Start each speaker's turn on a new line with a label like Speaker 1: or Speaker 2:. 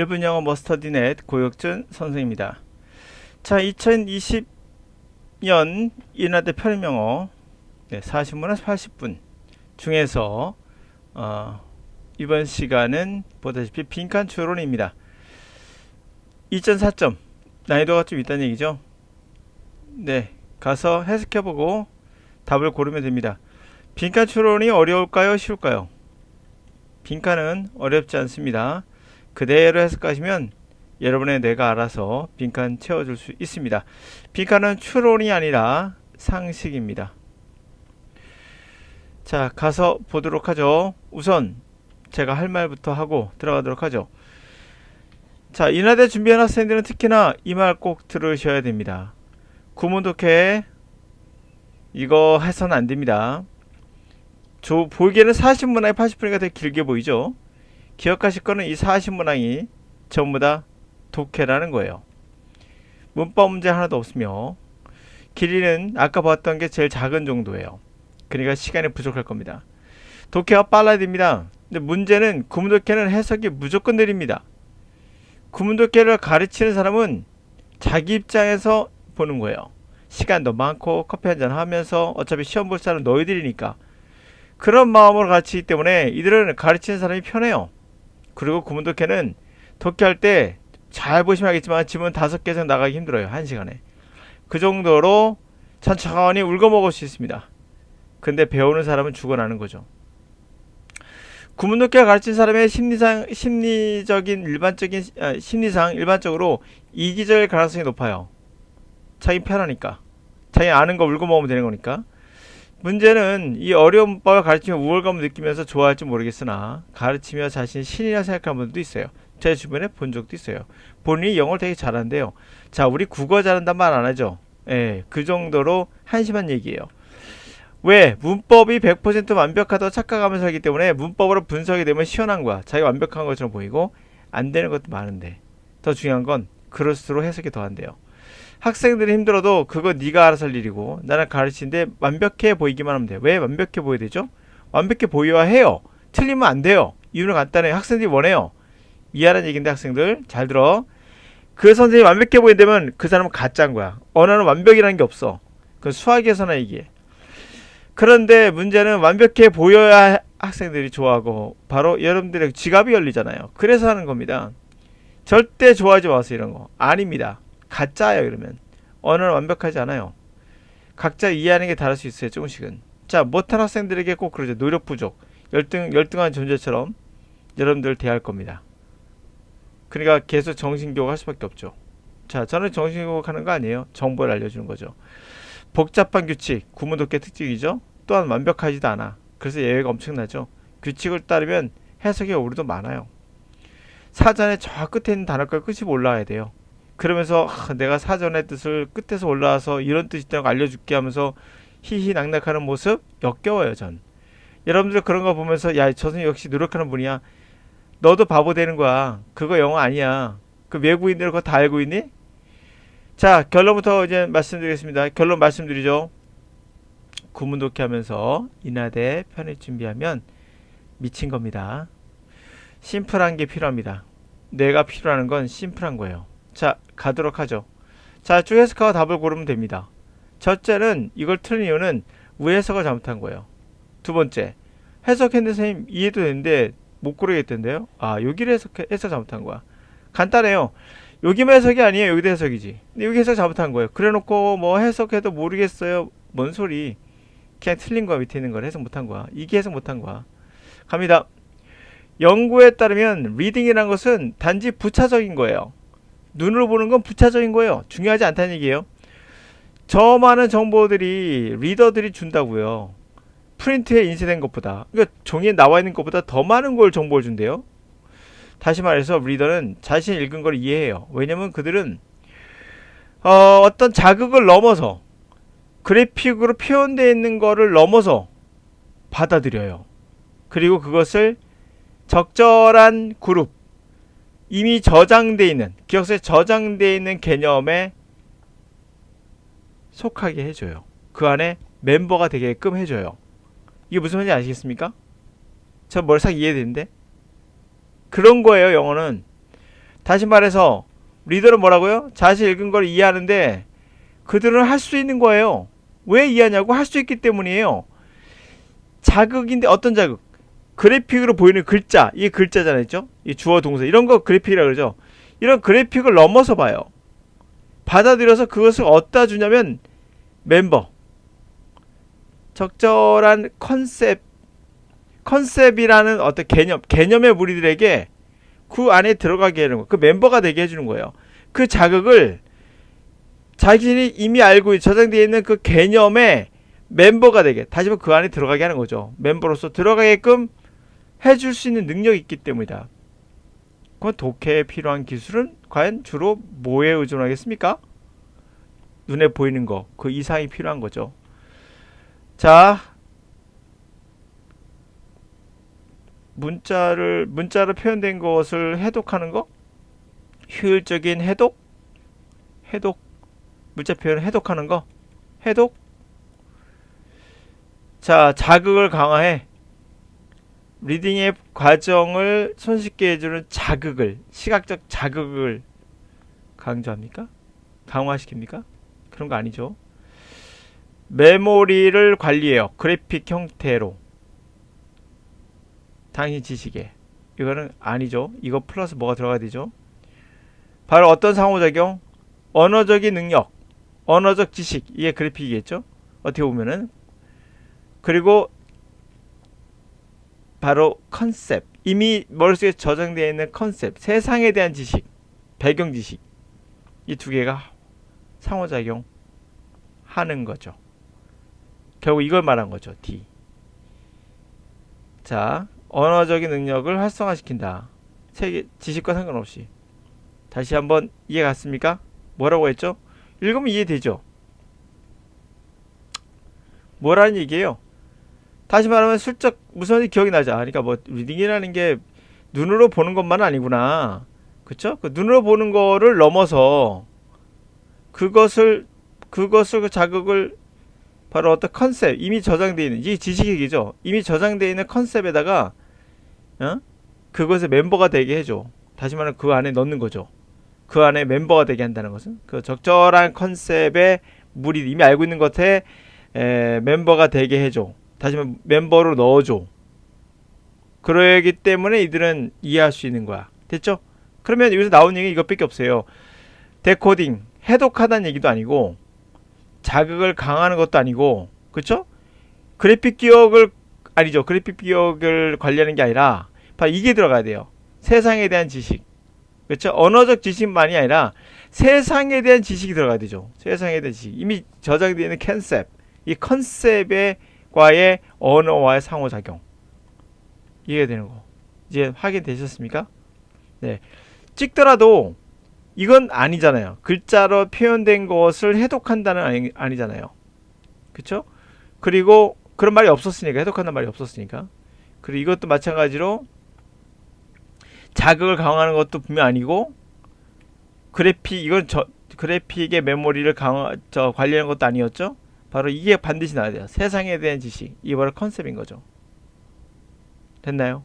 Speaker 1: 1분 영어 머스터디넷 고혁준 선생입니다. 자, 2020년 인하대 편입영어 네, 40분에서 80분 중에서 어, 이번 시간은 보다시피 빈칸 추론입니다. 2.4점 난이도가 좀 있다는 얘기죠. 네, 가서 해석해보고 답을 고르면 됩니다. 빈칸 추론이 어려울까요? 쉬울까요? 빈칸은 어렵지 않습니다. 그대로 해석하시면 여러분의 뇌가 알아서 빈칸 채워줄 수 있습니다. 빈칸은 추론이 아니라 상식입니다. 자, 가서 보도록 하죠. 우선 제가 할 말부터 하고 들어가도록 하죠. 자, 인하대 준비한 학생들은 특히나 이 말 꼭 들으셔야 됩니다. 구문독해 이거 해서는 안 됩니다. 조, 보기에는 40문항이 80분이가 되게 길게 보이죠? 기억하실 거는 이 40문항이 전부 다 독해라는 거예요. 문법 문제 하나도 없으며 길이는 아까 봤던 게 제일 작은 정도예요. 그러니까 시간이 부족할 겁니다. 독해가 빨라야 됩니다. 근데 문제는 구문독해는 해석이 무조건 느립니다. 구문독해를 가르치는 사람은 자기 입장에서 보는 거예요. 시간도 많고 커피 한잔 하면서 어차피 시험 볼 사람은 너희들이니까 그런 마음으로 가르치기 때문에 이들은 가르치는 사람이 편해요. 그리고 구문독해는 독해할 때 잘 보시면 알겠지만 지문 다섯 개 이상 나가기 힘들어요. 한 시간에. 그 정도로 천천히 울고 먹을 수 있습니다. 근데 배우는 사람은 죽어나는 거죠. 구문독해가 가르친 사람의 심리상 심리적인 일반적인 아, 심리상 일반적으로 이기적일 가능성이 높아요. 자기 편하니까. 자기 아는 거 울고 먹으면 되는 거니까. 문제는 이 어려운 법을 가르치며 우월감을 느끼면서 좋아할지 모르겠으나 가르치며 자신이 신이라 생각하는 분들도 있어요. 제 주변에 본 적도 있어요. 본인이 영어를 되게 잘한대요. 자, 우리 국어 잘한단 말 안 하죠. 예, 그 정도로 한심한 얘기예요. 왜? 문법이 100% 완벽하다고 착각하면서 하기 때문에 문법으로 분석이 되면 시원한 거야. 자기가 완벽한 것처럼 보이고 안 되는 것도 많은데 더 중요한 건 그럴수록 해석이 더안 돼요. 학생들이 힘들어도 그거 네가 알아서 할 일이고 나는 가르치는데 완벽해 보이기만 하면 돼. 왜 완벽해 보여야 되죠? 완벽해 보여야 해요. 틀리면 안 돼요. 이유는 간단해. 학생들이 원해요. 미안한 얘기인데 학생들 잘 들어. 그 선생님이 완벽해 보인다면 그 사람은 가짜인 거야. 언어는 완벽이라는 게 없어. 그 수학에서나 얘기해. 그런데 문제는 완벽해 보여야 학생들이 좋아하고 바로 여러분들의 지갑이 열리잖아요. 그래서 하는 겁니다. 절대 좋아하지 마세요 이런 거. 아닙니다. 가짜예요 이러면. 언어는 완벽하지 않아요. 각자 이해하는 게 다를 수 있어요 조금씩은. 자 못한 학생들에게 꼭 그러죠. 노력 부족. 열등 열등한 존재처럼 여러분들 대할 겁니다. 그러니까 계속 정신 교육 할 수밖에 없죠. 자 저는 정신 교육 하는 거 아니에요. 정보를 알려주는 거죠. 복잡한 규칙, 구문독해 특징이죠. 또한 완벽하지도 않아. 그래서 예외가 엄청나죠. 규칙을 따르면 해석의 오류도 많아요. 사전에 저 끝에 있는 단어까지 끝이 올라와야 돼요. 그러면서 하, 내가 사전의 뜻을 끝에서 올라와서 이런 뜻이 있다고 알려줄게 하면서 희희낙낙하는 모습 역겨워요 전. 여러분들 그런 거 보면서 야저 선생 역시 노력하는 분이야. 너도 바보 되는 거야. 그거 영어 아니야. 그 외국인들 그거 다 알고 있니? 자 결론부터 이제 말씀드리겠습니다. 결론 말씀드리죠. 구문독해 하면서 인하대 편입 준비하면 미친 겁니다. 심플한 게 필요합니다. 내가 필요하는 건 심플한 거예요. 자 가도록 하죠. 자쭉 해석하고 답을 고르면 됩니다. 첫째는 이걸 틀린 이유는 우해석을 잘못한 거예요. 두 번째 해석했는데 선생님 이해도 되는데 못 고르겠던데요. 아 여기를 해석해, 해석 잘못한 거야. 간단해요. 여기만 해석이 아니에요. 여기도 해석이지. 근데 여기 해석 잘못한 거예요. 그래놓고 뭐 해석해도 모르겠어요. 뭔 소리. 그냥 틀린 거야. 밑에 있는 걸 해석 못한 거야. 이게 해석 못한 거야. 갑니다. 연구에 따르면 리딩이라는 것은 단지 부차적인 거예요. 눈으로 보는 건 부차적인 거예요. 중요하지 않다는 얘기예요. 저 많은 정보들이 리더들이 준다고요. 프린트에 인쇄된 것보다 그러니까 종이에 나와 있는 것보다 더 많은 걸 정보를 준대요. 다시 말해서 리더는 자신이 읽은 걸 이해해요. 왜냐면 그들은 어, 어떤 자극을 넘어서 그래픽으로 표현되어 있는 거를 넘어서 받아들여요. 그리고 그것을 적절한 그룹 이미 저장돼 있는 기억서에 저장돼 있는 개념에 속하게 해줘요. 그 안에 멤버가 되게끔 해줘요. 이게 무슨 말인지 아시겠습니까? 저 머리싹 이해되는데 그런 거예요. 영어는 다시 말해서 리더는 뭐라고요? 자신이 읽은 걸 이해하는데 그들은 할 수 있는 거예요. 왜 이해하냐고 할 수 있기 때문이에요. 자극인데 어떤 자극? 그래픽으로 보이는 글자, 이게 글자잖아요? 이 주어 동사 이런 거 그래픽이라 그러죠. 이런 그래픽을 넘어서 봐요. 받아들여서 그것을 어디다 주냐면 멤버. 적절한 컨셉, 컨셉이라는 어떤 개념, 개념의 무리들에게 그 안에 들어가게 하는 거, 그 멤버가 되게 해 주는 거예요. 그 자극을 자신이 이미 알고 저장되어 있는 그 개념의 멤버가 되게, 다시 한번 그 안에 들어가게 하는 거죠. 멤버로서 들어가게끔 해줄 수 있는 능력이 있기 때문이다. 그 독해에 필요한 기술은 과연 주로 뭐에 의존하겠습니까? 눈에 보이는 거, 그 이상이 필요한 거죠. 자, 문자를 문자로 표현된 것을 해독하는 거, 효율적인 해독, 해독, 문자 표현을 해독하는 거, 해독. 자, 자극을 강화해. 리딩의 과정을 손쉽게 해주는 자극을, 시각적 자극을 강조합니까? 강화시킵니까? 그런 거 아니죠. 메모리를 관리해요. 그래픽 형태로. 당신 지식에. 이거는 아니죠. 이거 플러스 뭐가 들어가야 되죠? 바로 어떤 상호작용? 언어적인 능력, 언어적 지식. 이게 그래픽이겠죠? 어떻게 보면은. 그리고 바로 컨셉. 이미 머릿속에 저장되어 있는 컨셉. 세상에 대한 지식, 배경 지식. 이 두 개가 상호작용 하는 거죠. 결국 이걸 말한 거죠. D. 자, 언어적인 능력을 활성화시킨다. 세계 지식과 상관없이. 다시 한번 이해 갔습니까? 뭐라고 했죠? 읽으면 이해되죠? 뭐라는 얘기예요? 다시 말하면 슬쩍 무슨 기억이 나죠. 아, 그러니까 뭐 리딩이라는 게 눈으로 보는 것만 아니구나. 그쵸? 그 눈으로 보는 거를 넘어서 그것을 그것을 그 자극을 바로 어떤 컨셉 이미 저장되어 있는 이 지식 얘기죠. 이미 저장되어 있는 컨셉에다가 어? 그것의 멤버가 되게 해줘. 다시 말하면 그 안에 넣는 거죠. 그 안에 멤버가 되게 한다는 것은 그 적절한 컨셉의 무리 이미 알고 있는 것에 에, 멤버가 되게 해줘. 다시 말하면 멤버로 넣어줘. 그러기 때문에 이들은 이해할 수 있는 거야. 됐죠? 그러면 여기서 나온 얘기 이것밖에 없어요. 데코딩, 해독하다는 얘기도 아니고 자극을 강화하는 것도 아니고 그쵸? 그래픽 기억을 아니죠. 그래픽 기억을 관리하는 게 아니라 바로 이게 들어가야 돼요. 세상에 대한 지식. 그렇죠? 언어적 지식만이 아니라 세상에 대한 지식이 들어가야 되죠. 세상에 대한 지식. 이미 저장되어 있는 컨셉. 이 컨셉의 과의 언어와의 상호작용. 이해가 되는 거. 이제 확인되셨습니까? 네. 찍더라도 이건 아니잖아요. 글자로 표현된 것을 해독한다는 아니, 아니잖아요. 그쵸? 그리고 그런 말이 없었으니까 해독한다는 말이 없었으니까. 그리고 이것도 마찬가지로 자극을 강화하는 것도 분명 아니고 그래픽 이건 저 그래픽의 메모리를 강화 저 관리하는 것도 아니었죠. 바로 이게 반드시 나야 돼요. 세상에 대한 지식. 이게 바로 컨셉인 거죠. 됐나요?